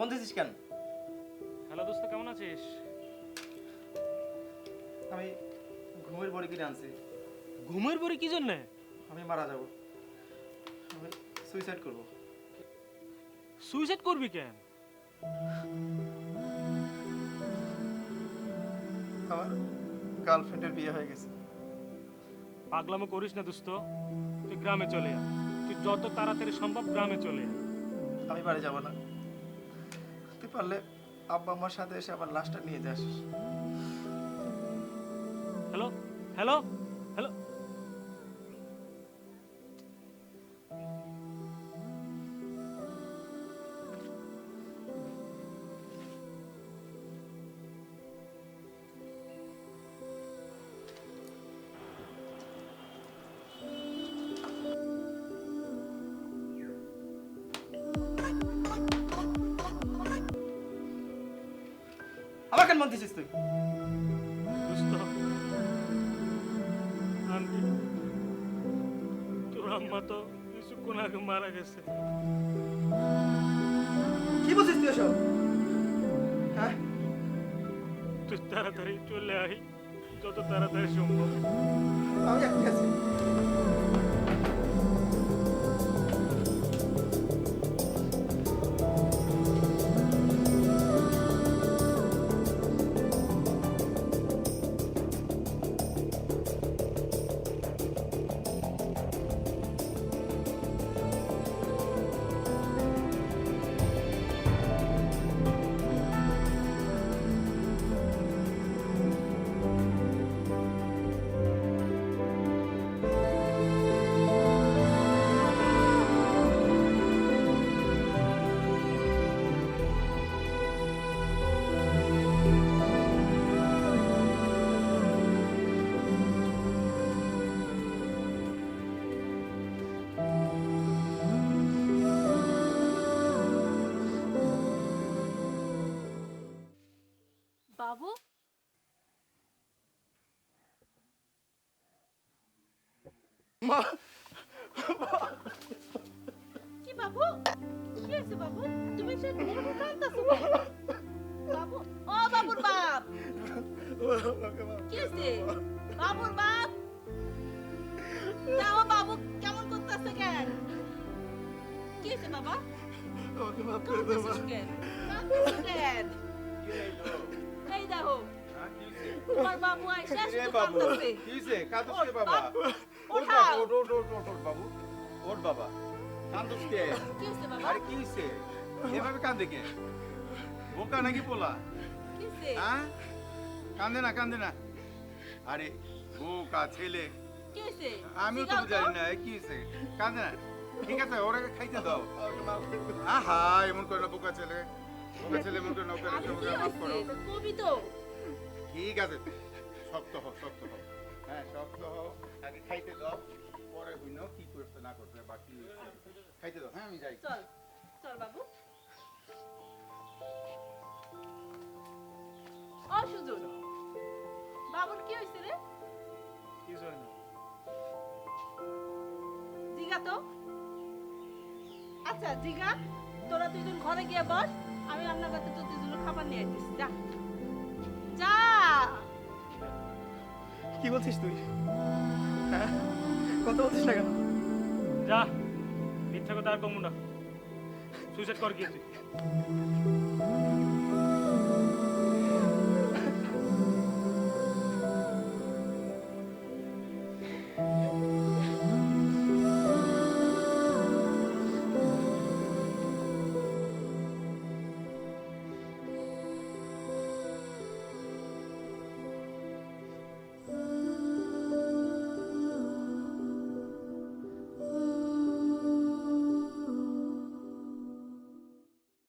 Phone দিছিস কেন? Hello দোস্ত কেমন আছিস? আমি ঘুমের বড়ি কিনে আনছি। ঘুমের পরে কি জন্যে? আমি মারা যাব। আমি সুইসাইড করব। সুইসাইড করবি কেন? আমার গার্লফ্রেন্ডের বিয়ে হয়ে গেছে। পাগলামো করিস না দোস্ত তুই গ্রামে চলে তুই যত তাড়াতাড়ি সম্ভব গ্রামে চলে আমি বাড়ি যাব না। পারলে আব্বা আমার সাথে এসে আমার লাশটা নিয়ে যাস। হ্যালো হ্যালো আমার কেন মন দিছিস তুই তোর আম্মা তো কিছুক্ষণ আগে মারা গেছে। কি বলছিস তুই এসব? হ্যাঁ? তুই তাড়াতাড়ি চলে আই যত তাড়াতাড়ি সম্ভব। আমি আছি। বাবু মা! কি বাবু? কি হয়েছে বাবু? তুমি সে এরকম কাঁদতাছো বাবু ও বাবুর বাপ! কি হয়েছে? বাবুর বাপ! দাও বাবু কেমন করতেছে কেন? কি হয়েছে বাবা? আমাকে মাফ করে দে মা। কেন? কেন? এই দেখো তোমার বাবু আইসা শুধু কাঁদতেছে। কিসে কাঁদুস ওঠ, কে বাবা? ওঠাও। বাবা ওঠ ওঠ ওঠ ওঠ বাবু ওঠ বাবা। কান্দুস কে? কি হয়েছে বাবা? আরে কি হইছে এভাবে কান্দে কে? বোকা নাকি পোলা? কি হয়েছে? হ্যাঁ? কান্দে না কান্দে না। আরে বোকা ছেলে। কি হয়েছে? আমিও তো জানি না এ কি হইছে কান্দে না। ঠিক আছে ওরা খাইতে দাও। আহা এমন করে না বোকা ছেলে। বোকা ছেলে করে ওকে ওকে কি মাফ কবি তো। ঠিক আছে। শক্ত হও শক্ত হও। হ্যাঁ শক্ত হও। আগে খাইতে দাও পরে হইন কি করছে না করছে বা কি হইছে। খাইতে দাও। হ্যাঁ আমি যাই। চল চল বাবু। ও সুজন। বাবুর কি হয়েছে রে? কিছু হয় না। জিগা তো? আচ্ছা জিগা তোরা দুজন ঘরে গিয়ে বস। আমি রান্না কাছে তোর দুজন খাবার নিয়ে আইতেছি যা। যা। কি বলছিস তুই? হ্যাঁ? কথা বলছিস না কেন? যা মিথ্যা কথা আর কমু না। সুইসাইড কর কি তুই?